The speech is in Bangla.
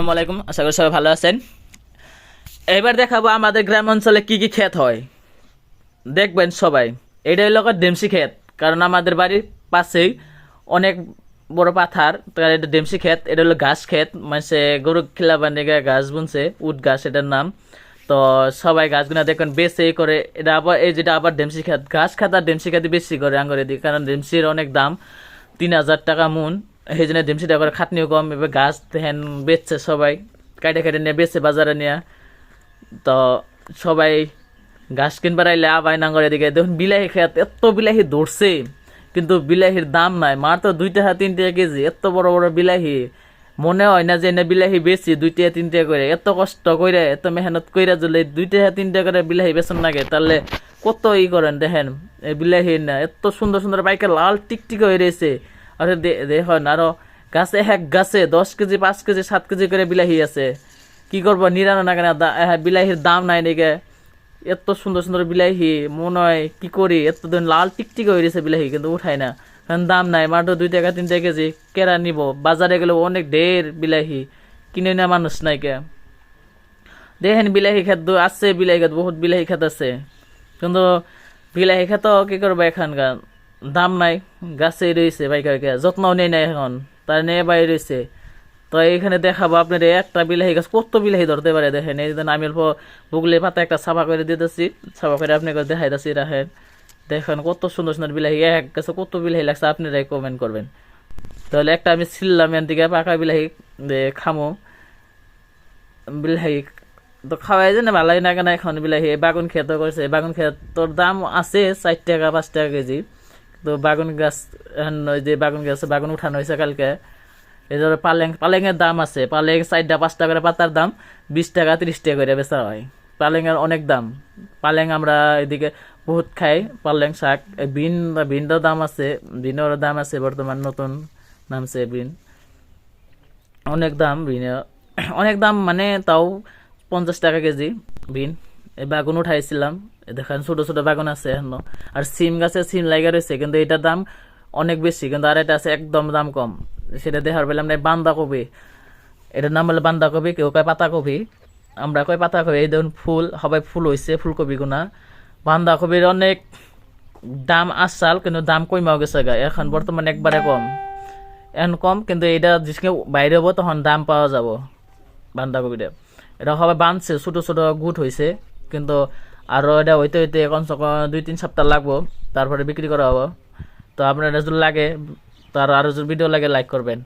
আসসালামু আলাইকুম, আশা করি সবাই ভালো আছেন। এবার দেখাবো আমাদের গ্রাম অঞ্চলে কি কি ক্ষেত হয়। দেখবেন সবাই এটা একটা ডেমসি ক্ষেত, কারণ আমাদের বাড়ির পাশেই অনেক বড় পাথার তার এটা ডেমসি ক্ষেত, এটা হলো ঘাস ক্ষেত মানে গরু খিলা বানিয়ে ঘাস বুনছে, উট ঘাস এটার নাম। তো সবাই গাছগুলো দেখবেন বেশি করে, এটা আবার, এই যেটা আবার ডেমসি খেত ঘাস খাত আর ডেমসি খাতে বেশি করে আঙ্গরে দিই কারণ ডেমসির অনেক দাম, তিন হাজার টাকা মুন। সেই জন্য ডেমসিটা করে খাটনিও কম, এবার গাছ দেখেন বেচছে সবাই কাটে কাটে নিয়ে বেচছে বাজারে নিয়ে। তো সবাই গাছ কিনবার আইলে আবাই নাঙ্গর এদিকে, দেখুন বিলাহি খেত, এত বিলাহি ধরছে, কিন্তু বিলাহির দাম নাই। মার তো দুই টাকা, তিন টাকা কেজি, এত বড় বড় বিলাহি। মনে হয় না যে এনে বিলাহি বেশি দুই টাকা, তিন টাকা করে। এত কষ্ট করে এত মেহনত কইরা যদি দুই টাকা, তিন টাকা করে বিলাহি বেতন লাগে, তাহলে কত ই করেন দেখেন বিলাহি না, এত সুন্দর সুন্দর বাইকে লাল টিকটিক হয়ে রয়েছে। দে- দেখুন আরও গাছে এক গাছে, দশ কেজি, পাঁচ কেজি, সাত কেজি করে বিলাহি আছে। কি করব? নিরানো না কেন বিলাহির দাম নাই নাকি? এত সুন্দর সুন্দর বিলাহি, মনে হয় কি করি? এত দিন লাল টিকটিক হয়ে গেছে বিলাহি, কিন্তু উঠাই না। কারণ দাম নাই, মাত্র দুই টাকা, তিন টাকা কেজি কেরা নিব? বাজারে গেলে অনেক ঢের বিলাহি। কিনে না মানুষ নাই কে? দেখেন বিলাহি খেত আছে, বিলাহি খেত, বহুত বিলাহি খেত আছে। কিন্তু বিলাহি খেত কি করব এখানকার? দাম নাই গাছে রয়েছে বাইকে বাইকে যত্ন নেই নাই এখন, তার নিয়ে বাইরে রয়েছে। তো এইখানে দেখাবো আপনার একটা বিলাহি গাছ, কত বিলাহি ধরতে পারে দেখেন, এই যে আমি অল্প বুগলে পাতা একটা সাফা করে দিতেছি সাফা করে আপনাকে দেখাইতেছি রাখেন। দেখেন কত সুন্দর সুন্দর বিলাহি, এক গাছে কত বিলাহি লাগছে, আপনারাই কমেন্ট করবেন। তাহলে একটা আমি ছিললাম এর দিকে, পাকা বিলাহি খামো। বিলাহি তো খাওয়াই যে না, ভালোই না কেন এখন বিলাহি, বাগুন খেত করছে, বাগুন খেত দাম আছে চার টাকা, পাঁচ টাকা কেজি। তো বাগুন গাছ ওই যে বাগুন গাছ বাগুন উঠানো হয়েছে কালকে। এই পালেং পালেঙের দাম আছে। পালেং চারটা পাঁচটা করে পাতার দাম, বিশ টাকা, তিরিশ টাকা করে বেচা হয়। পালেংয়ের অনেক দাম। পালেং আমরা এদিকে বহুত খাই, পালেং শাক। বিন বিনটার দাম আছে, বিনেরও দাম আছে, বর্তমান নতুন নামছে বিন। অনেক দাম বিনে অনেক দাম মানে তাও পঞ্চাশ টাকা কেজি বিন। এই বাগুন উঠাইছিলাম। দেখেন ছোট ছোট বাগুন আছে এখনও। আর সিম গাছে সিম লাগা রয়েছে, কিন্তু এটার দাম অনেক বেশি, কিন্তু আর এটা আছে একদম দাম কম। সেটা দেখার পেলাম না বান্ধাকপি এটার নাম হলো বান্ধাকপি কেউ কয় পাতাকপি। আমরা কয় পাতাকপি? এই দেখুন ফুল, সবাই ফুল হয়েছে ফুলকপি গুনা। বান্ধাকপির অনেক দাম আসাল, কিন্তু দাম কইমাও গেছে গা, এখন বর্তমানে একবারে কম। এখন কম, কিন্তু এটা যেসকে বাইরে হব, তখন দাম পাওয়া যাব বান্ধাকপিটা এটা সবাই বাঁধছে ছোট ছোট গুট হয়েছে কিন্তু আরও এটা হইতে হইতে এখন দুই, তিন সপ্তাহ লাগবো তারপরে বিক্রি করা হব। তো আপনার যদি লাগে তার আরও ভিডিও লাগে লাইক করবেন